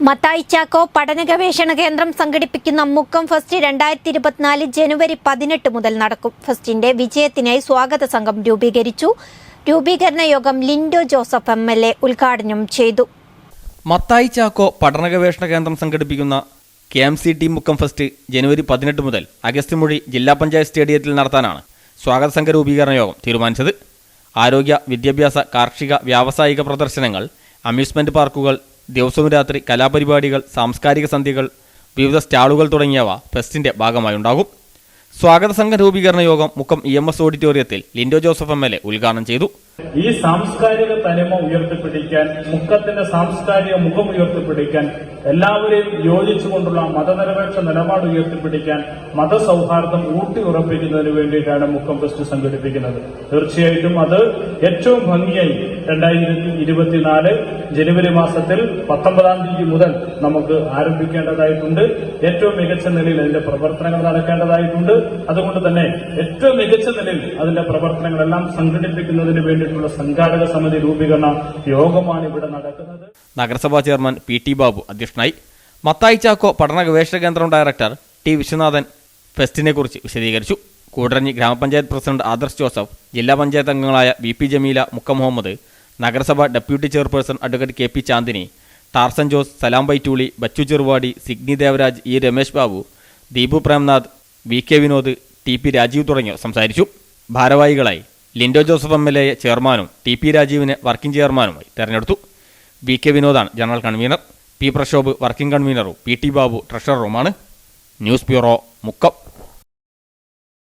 മത്തായി ചാക്കോ പഠന ഗവേഷണ കേന്ദ്രം സംഘടിപ്പിക്കുന്ന മുക്കം ഫെസ്റ്റ് രണ്ടായിരത്തി ഇരുപത്തിനാല് ജനുവരി പതിനെട്ട് മുതൽ നടക്കും. ഫെസ്റ്റിന്റെ വിജയത്തിനായി സ്വാഗത സംഘം രൂപീകരിച്ചു. രൂപീകരണ യോഗം Lindo Joseph M L A ഉദ്ഘാടനം ചെയ്തു. മത്തായി ചാക്കോ പഠന ഗവേഷണ കേന്ദ്രം സംഘടിപ്പിക്കുന്ന K M C T Mukkam fest ജനുവരി പതിനെട്ട് മുതൽ അഗസ്ത്യമൊഴി ജില്ലാ പഞ്ചായത്ത് സ്റ്റേഡിയത്തിൽ നടത്താനാണ് സ്വാഗത സംഘ രൂപീകരണ യോഗം തീരുമാനിച്ചത്. ആരോഗ്യ വിദ്യാഭ്യാസ കാർഷിക വ്യാവസായിക പ്രദർശനങ്ങൾ അമ്യൂസ്മെന്റ് പാർക്കുകൾ ദിവസവും രാത്രി കലാപരിപാടികൾ സാംസ്കാരിക സന്ധ്യകൾ വിവിധ സ്റ്റാളുകൾ തുടങ്ങിയവ ഫെസ്റ്റിന്റെ ഭാഗമായുണ്ടാകും സ്വാഗത സംഘ രൂപീകരണ യോഗം മുക്കം ഇ എം എസ് ഓഡിറ്റോറിയത്തിൽ Lindo Joseph M L A ഉദ്ഘാടനം ചെയ്തു. ഈ സാംസ്കാരിക തനിമ ഉയർത്തിപ്പിടിക്കാൻ മുക്കത്തിന്റെ സാംസ്കാരിക മുഖം ഉയർത്തിപ്പിടിക്കാൻ എല്ലാവരെയും യോജിച്ചുകൊണ്ടുള്ള മതനിരപേക്ഷ നിലപാട് ഉയർത്തിപ്പിടിക്കാൻ മതസൗഹാർദ്ദം ഊട്ടി ഉറപ്പിക്കുന്നതിന് വേണ്ടിയിട്ടാണ് മുക്കം ഫെസ്റ്റ് സംഘടിപ്പിക്കുന്നത്. തീർച്ചയായിട്ടും അത് ഏറ്റവും ഭംഗിയായി രണ്ടായിരത്തി ഇരുപത്തിനാല് ജനുവരി മാസത്തിൽ പത്തൊമ്പതാം തീയതി മുതൽ നമുക്ക് ആരംഭിക്കേണ്ടതായിട്ടുണ്ട്. ഏറ്റവും മികച്ച നിലയിൽ അതിന്റെ പ്രവർത്തനങ്ങൾ നടക്കേണ്ടതായിട്ടുണ്ട്. അതുകൊണ്ട് തന്നെ ഏറ്റവും മികച്ച നിലയിൽ അതിന്റെ പ്രവർത്തനങ്ങളെല്ലാം സംഘടിപ്പിക്കുന്നതിന് വേണ്ടിയിട്ടുള്ള സംഘാടക സമിതി രൂപീകരണ യോഗമാണ് ഇവിടെ നടക്കുന്നത്. നഗരസഭാ ചെയർമാൻ പി ടി ബാബു അധ്യക്ഷനായി. മത്തായി ചാക്കോ പഠന ഗവേഷണ കേന്ദ്രം ഡയറക്ടർ ടി വിശ്വനാഥൻ ഫെസ്റ്റിനെക്കുറിച്ച് വിശദീകരിച്ചു. കൂടരഞ്ഞി ഗ്രാമപഞ്ചായത്ത് പ്രസിഡന്റ് ആദർശ് ജോസഫ് ജില്ലാ പഞ്ചായത്ത് അംഗങ്ങളായ വി പി ജമീല മുക്ക മുഹമ്മദ് നഗരസഭ deputy chairperson advocate K P Chandini Tarzan Jose Salam ബൈറ്റൂളി Bachu Cheruvadi Signi Devaraj E Ramesh Babu Deepu Premnath V K Vinod T P Rajeev തുടങ്ങിയവർ സംസാരിച്ചു. ഭാരവാഹികളായി Lindo Joseph M L A ചെയർമാനും T P രാജീവിനെ working ചെയർമാനുമായി തെരഞ്ഞെടുത്തു. V K വിനോദാണ് general convener. P Prashobh working കൺവീനറും P T Babu ട്രഷററുമാണ്. News bureau Mukkam.